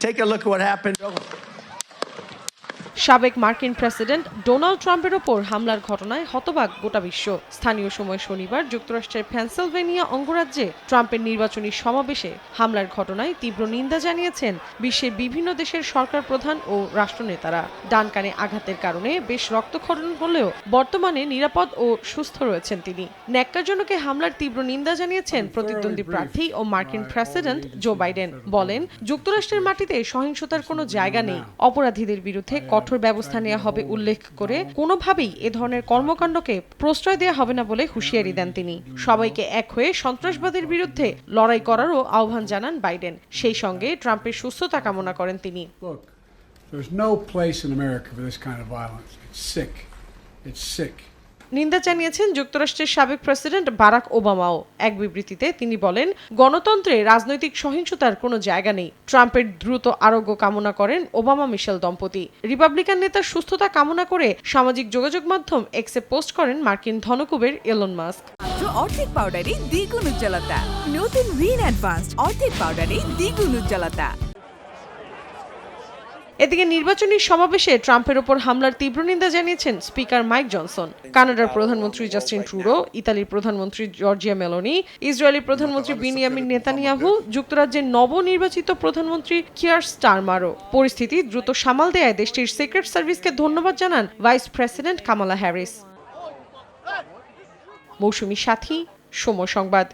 Take a look at what happened. সাবেক মার্কিন president Donald ট্রাম্পের ওপর হামলার ঘটনায় হতবাক গোটা বিশ্ব। স্থানীয় সময় শনিবার যুক্তরাষ্ট্রের পেনসিলভেনিয়া অঙ্গরাজ্যে ট্রাম্পের নির্বাচনী সমাবেশে হামলার ঘটনায় তীব্র নিন্দা জানিয়েছেন বিশ্বের বিভিন্ন দেশের সরকার প্রধান ও রাষ্ট্রনেতারা। ডান কানে আঘাতের কারণে বেশ রক্তক্ষরণ হলেও বর্তমানে নিরাপদ ও সুস্থ রয়েছেন তিনি। ন্যাক্কারজনকে হামলার তীব্র নিন্দা জানিয়েছেন প্রতিদ্বন্দ্বী প্রার্থী ও মার্কিন প্রেসিডেন্ট জো বাইডেন। বলেন, যুক্তরাষ্ট্রের মাটিতে সহিংসতার কোনো জায়গা নেই। অপরাধীদের বিরুদ্ধে কঠোর ব্যবস্থা নেওয়া হবে উল্লেখ করে কোনোভাবেই এ ধরনের কর্মকাণ্ডকে প্রশ্রয় দেওয়া হবে না বলে হুঁশিয়ারি দেন তিনি সবাইকে এক হয়ে সন্ত্রাসবাদের বিরুদ্ধে লড়াই করারও আহ্বান জানান বাইডেন সেই সঙ্গে ট্রাম্পের সুস্থতা কামনা করেন তিনি there's no place in America for this kind of violence. It's sick. It's sick. নিন্দা জানিয়েছেন যুক্তরাষ্ট্রের সাবেক প্রেসিডেন্ট বারাক ওবামাও। এক বিবৃতিতে তিনি বলেন, গণতন্ত্রে রাজনৈতিক সহিংসতার কোনো জায়গা নেই। ট্রাম্পের দ্রুত আরোগ্য কামনা করেন ওবামা মিশেল দম্পতি। রিপাবলিকান নেতার সুস্থতা কামনা করে সামাজিক যোগাযোগ মাধ্যম এক্সে পোস্ট করেন মার্কিন ধনকুবের এলন মাস্ক। অর্ধেক পাউডারে দ্বিগুণ উজ্জ্বলতা। নতুন রিন অ্যাডভান্সড অর্ধেক পাউডারে দ্বিগুণ উজ্জ্বলতা। এদিকে নির্বাচনী সমাবেশে ট্রাম্পের ওপর হামলার তীব্র নিন্দা জানিয়েছেন স্পিকার মাইক জনসন। কানাডার প্রধানমন্ত্রী জাস্টিন ট্রুডো, ইতালির প্রধানমন্ত্রী জর্জিয়া মেলোনি ইসরায়েলি প্রধানমন্ত্রী বিনিয়ামিন নেতানিয়াহু, যুক্তরাজ্যের নবনির্বাচিত প্রধানমন্ত্রী কিয়ার স্টারমারও। পরিস্থিতি দ্রুত সামাল দেয় দেশটির সিক্রেট সার্ভিসকে ধন্যবাদ জানান vice president Kamala Harris. Mousumi Sathi, Somoy Sangbad.